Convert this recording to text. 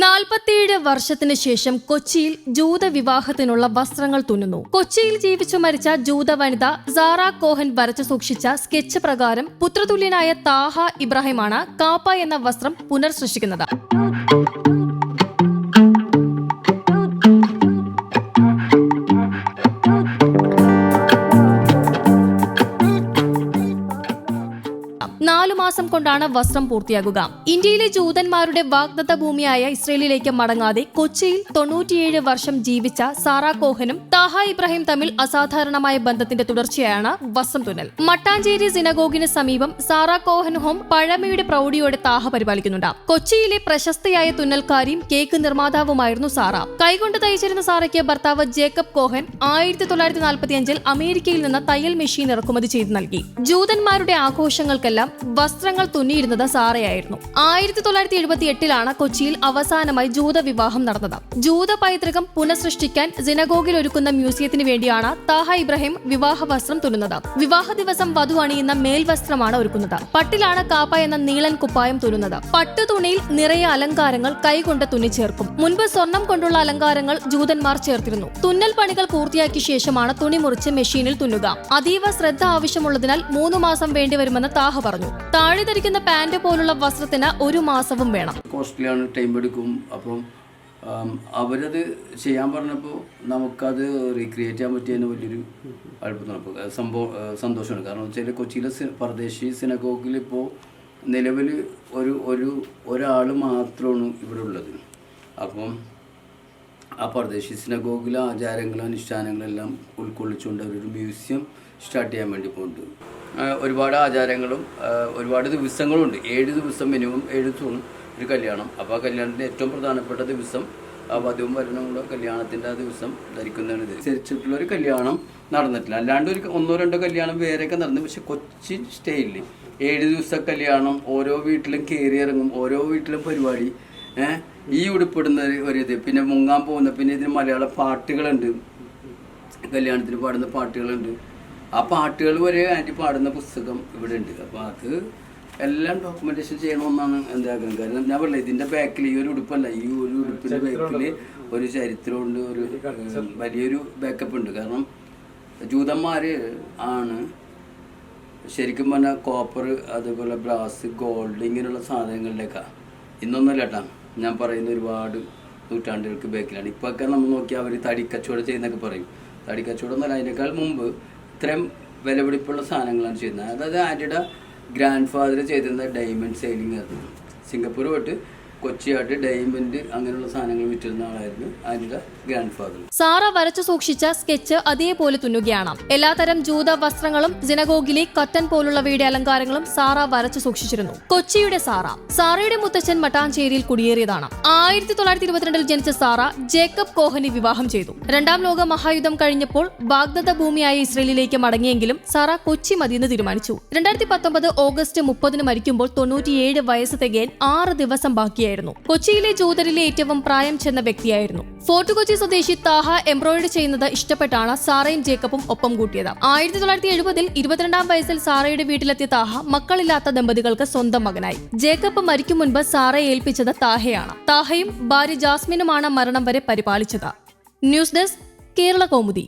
നാൽപ്പത്തിയേഴ് വർഷത്തിന് ശേഷം കൊച്ചിയിൽ ജൂത വിവാഹത്തിനുള്ള വസ്ത്രങ്ങൾ തുന്നുന്നു. കൊച്ചിയിൽ ജീവിച്ചു മരിച്ച ജൂത വനിത സാറ കോഹൻ വരച്ചു സൂക്ഷിച്ച സ്കെച്ച് പ്രകാരം പുത്രതുല്യനായ താഹ ഇബ്രാഹിമാണ് കാപ്പ എന്ന വസ്ത്രം പുനർസൃഷ്ടിക്കുന്നത്. മാസം കൊണ്ടാണ് വസ്ത്രം പൂർത്തിയാകുക. ഇന്ത്യയിലെ ജൂതന്മാരുടെ വാഗ്ദത്ത ഭൂമിയായ ഇസ്രയേലിലേക്ക് മടങ്ങാതെ കൊച്ചിയിൽ തൊണ്ണൂറ്റിയേഴ് വർഷം ജീവിച്ച സാറാ കോഹനും താഹ ഇബ്രാഹിം തമ്മിൽ അസാധാരണമായ ബന്ധത്തിന്റെ തുടർച്ചയാണ് വസ്ത്രം തുന്നൽ. മട്ടാഞ്ചേരി സിനഗോഗിന് സമീപം സാറാ കോഹൻ ഹോം പഴമയുടെ പ്രൗഢിയോടെ താഹ പരിപാലിക്കുന്നുണ്ട്. കൊച്ചിയിലെ പ്രശസ്തയായ തുന്നൽക്കാരിയും കേക്ക് നിർമ്മാതാവുമായിരുന്നു സാറ. കൈകൊണ്ട് തയ്ച്ചിരുന്ന സാറയ്ക്ക് ഭർത്താവ് ജേക്കബ് കോഹൻ ആയിരത്തി തൊള്ളായിരത്തി നാൽപ്പത്തിയഞ്ചിൽ അമേരിക്കയിൽ നിന്ന് തയ്യൽ മെഷീൻ ഇറക്കുമതി ചെയ്തു നൽകി. ജൂതന്മാരുടെ ആഘോഷങ്ങൾക്കെല്ലാം വസ്ത്രങ്ങൾ തുന്നിയിരുന്നത് സാറയായിരുന്നു. ആയിരത്തി തൊള്ളായിരത്തി എഴുപത്തി എട്ടിലാണ് കൊച്ചിയിൽ അവസാനമായി ജൂത വിവാഹം നടന്നത്. ജൂത പൈതൃകം പുനഃസൃഷ്ടിക്കാൻ സിനഗോഗിൽ ഒരുക്കുന്ന മ്യൂസിയത്തിന് വേണ്ടിയാണ് താഹ ഇബ്രാഹിം വിവാഹ വസ്ത്രം തുന്നുന്നത്. വിവാഹ ദിവസം വധു അണിയുന്ന മേൽവസ്ത്രമാണ് ഒരുക്കുന്നത്. പട്ടിലാണ് കാപ്പ എന്ന നീളൻ കുപ്പായം തുന്നുന്നത്. പട്ടു തുണിയിൽ നിറയെ അലങ്കാരങ്ങൾ കൈകൊണ്ട് തുന്നിച്ചേർക്കും. മുൻപ് സ്വർണം കൊണ്ടുള്ള അലങ്കാരങ്ങൾ ജൂതന്മാർ ചേർത്തിരുന്നു. തുന്നൽ പണികൾ പൂർത്തിയാക്കിയ ശേഷമാണ് തുണി മുറിച്ച് മെഷീനിൽ തുന്നുക. അതീവ ശ്രദ്ധ ആവശ്യമുള്ളതിനാൽ മൂന്ന് മാസം വേണ്ടിവരുമെന്ന് താഹ പറഞ്ഞു. താഴെ ധരിക്കുന്ന പാന്റ് പോലുള്ള വസ്ത്രത്തിന് ഒരു മാസവും വേണം. കോസ്റ്റ്ലിയാണ് ടൈം എടുക്കും. അപ്പം അവരത് ചെയ്യാൻ പറഞ്ഞപ്പോൾ നമുക്കത് റീക്രിയേറ്റ് ചെയ്യാൻ പറ്റിയതിന് വലിയൊരു അത്ഭുതമാണ്. അപ്പോൾ സംഭവം സന്തോഷമാണ്. കാരണം വെച്ചാൽ കൊച്ചിയിലെ പ്രദേശി സിനഗോഗിൽ ഇപ്പോൾ നിലവിൽ ഒരു ഒരു ഒരാൾ മാത്രമാണ് ഇവിടെ ഉള്ളത്. അപ്പം ആ പരദേശി സിനഗോഗിലെ ആചാരങ്ങളും അനുഷ്ഠാനങ്ങളെല്ലാം ഉൾക്കൊള്ളിച്ചുകൊണ്ട് അവരൊരു മ്യൂസിയം സ്റ്റാർട്ട് ചെയ്യാൻ വേണ്ടി പോകുന്നുണ്ട് ഒരുപാട് ആചാരങ്ങളും ഒരുപാട് ദിവസങ്ങളും ഉണ്ട് ഏഴ് ദിവസം മിനിമം ഏഴ് ദിവസമാണ് ഒരു കല്യാണം. അപ്പോൾ ആ കല്യാണത്തിന്റെ ഏറ്റവും പ്രധാനപ്പെട്ട ദിവസം വധുവും വരണവും കൂടെ കല്യാണത്തിന്റെ ആ ദിവസം ധരിക്കുന്നതാണ് ഇത്. അനുസരിച്ചിട്ടുള്ള ഒരു കല്യാണം നടന്നിട്ടില്ല. അല്ലാണ്ട് ഒരു ഒന്നോ രണ്ടോ കല്യാണം വേറെയൊക്കെ നടന്നു. പക്ഷെ കൊച്ചി സ്റ്റൈലിൽ ഏഴ് ദിവസത്തെ കല്യാണം ഓരോ വീട്ടിലും കയറി ഇറങ്ങും ഓരോ വീട്ടിലും പരിപാടി ഈ ഉടുപ്പിടുന്ന ഒരു- പിന്നെ മുങ്ങാൻ പോകുന്ന പിന്നെ ഇതിന് മലയാള പാട്ടുകളുണ്ട്. കല്യാണത്തിന് പാടുന്ന പാട്ടുകളുണ്ട്. ആ പാട്ടുകൾ വരെ ആന്റി പാടുന്ന പുസ്തകം ഇവിടെ ഉണ്ട്. അപ്പോൾ അത് എല്ലാം ഡോക്യുമെന്റേഷൻ ചെയ്യണമെന്നാണ് എന്റെ ആഗ്രഹം. കാരണം ഞാൻ പറഞ്ഞില്ല ഇതിന്റെ ബാക്കിൽ ഈ ഒരു ഉടുപ്പല്ല ഈ ഒരു ഉടുപ്പിന്റെ ബാക്കിൽ ഒരു ചരിത്രമുണ്ട് ഒരു വലിയൊരു ബാക്കപ്പ് ഉണ്ട്. കാരണം ജൂതന്മാര് ആണ് ശരിക്കും പറഞ്ഞാൽ കോപ്പർ അതുപോലെ ബ്രാസ് ഗോൾഡ് ഇങ്ങനെയുള്ള സാധനങ്ങളിലേക്കാണ് ഇന്നൊന്നല്ല കേട്ടാ ഞാൻ പറയുന്ന ഒരുപാട് നൂറ്റാണ്ടുകൾക്ക് ബാക്കിലാണ് ഇപ്പോഴൊക്കെ നമ്മൾ നോക്കിയാൽ അവർ തടിക്കച്ചവടം ചെയ്യുന്നൊക്കെ പറയും. തടിക്കച്ചവടം എന്നല്ല അതിനേക്കാൾ മുമ്പ് ഇത്രയും വിലപിടിപ്പുള്ള സാധനങ്ങളാണ് ചെയ്യുന്നത്. അതായത് ആന്റിയുടെ ഗ്രാൻഡ് ഫാദർ ചെയ്തിരുന്ന ഡയമണ്ട് സെയിലിംഗ് ആയിരുന്നു. സിംഗപ്പൂർ തൊട്ട് കൊച്ചിയായിട്ട് ഡയമണ്ട് അങ്ങനെയുള്ള സാധനങ്ങൾ വിറ്റിരുന്ന ആളായിരുന്നു അതിന്റെ ഗ്രാൻഡ് ഫാദർ സാറ വരച്ചു സൂക്ഷിച്ച സ്കെച്ച് അതേപോലെ തുന്നുകയാണ്. എല്ലാതരം ജൂത വസ്ത്രങ്ങളും സിനഗോഗിലെ കത്തൻ പോലുള്ളവയുടെ അലങ്കാരങ്ങളും സാറ വരച്ചു സൂക്ഷിച്ചിരുന്നു. കൊച്ചിയുടെ സാറ. സാറയുടെ മുത്തച്ഛൻ മട്ടാഞ്ചേരിയിൽ കുടിയേറിയതാണ്. ആയിരത്തി തൊള്ളായിരത്തി ഇരുപത്തിരണ്ടിൽ ജനിച്ച സാറ ജേക്കബ് കോഹനെ വിവാഹം ചെയ്തു. രണ്ടാം ലോക മഹായുദ്ധം കഴിഞ്ഞപ്പോൾ ബാഗ്ദദ ഭൂമിയായ ഇസ്രയേലിലേക്ക് മടങ്ങിയെങ്കിലും സാറ കൊച്ചി മതിയെന്ന് തീരുമാനിച്ചു. രണ്ടായിരത്തി പത്തൊമ്പത് ഓഗസ്റ്റ് മുപ്പതിന് മരിക്കുമ്പോൾ തൊണ്ണൂറ്റിയേഴ് വയസ്സ് തികയാൻ ആറ് ദിവസം ബാക്കിയായിരുന്നു കൊച്ചിയിലെ ജൂതരിലെ ഏറ്റവും പ്രായം ചെന്ന വ്യക്തിയായിരുന്നു. ഫോർട്ട് കൊച്ചി സ്വദേശി താഹ എംബ്രോയിഡറി ചെയ്യുന്നത് ഇഷ്ടപ്പെട്ടാണ് സാറയും ജേക്കബും ഒപ്പം കൂട്ടിയത്. ആയിരത്തി തൊള്ളായിരത്തി എഴുപതിൽ ഇരുപത്തിരണ്ടാം വയസ്സിൽ സാറയുടെ വീട്ടിലെത്തിയ താഹ മക്കളില്ലാത്ത ദമ്പതികൾക്ക് സ്വന്തം മകനായി. ജേക്കബ് മരിക്കും മുൻപ് സാറയെ ഏൽപ്പിച്ചത് താഹയാണ്. താഹയും ഭാര്യ ജാസ്മിനുമാണ് മരണം വരെ പരിപാലിച്ചത്. News desk Kerala Kaumudi.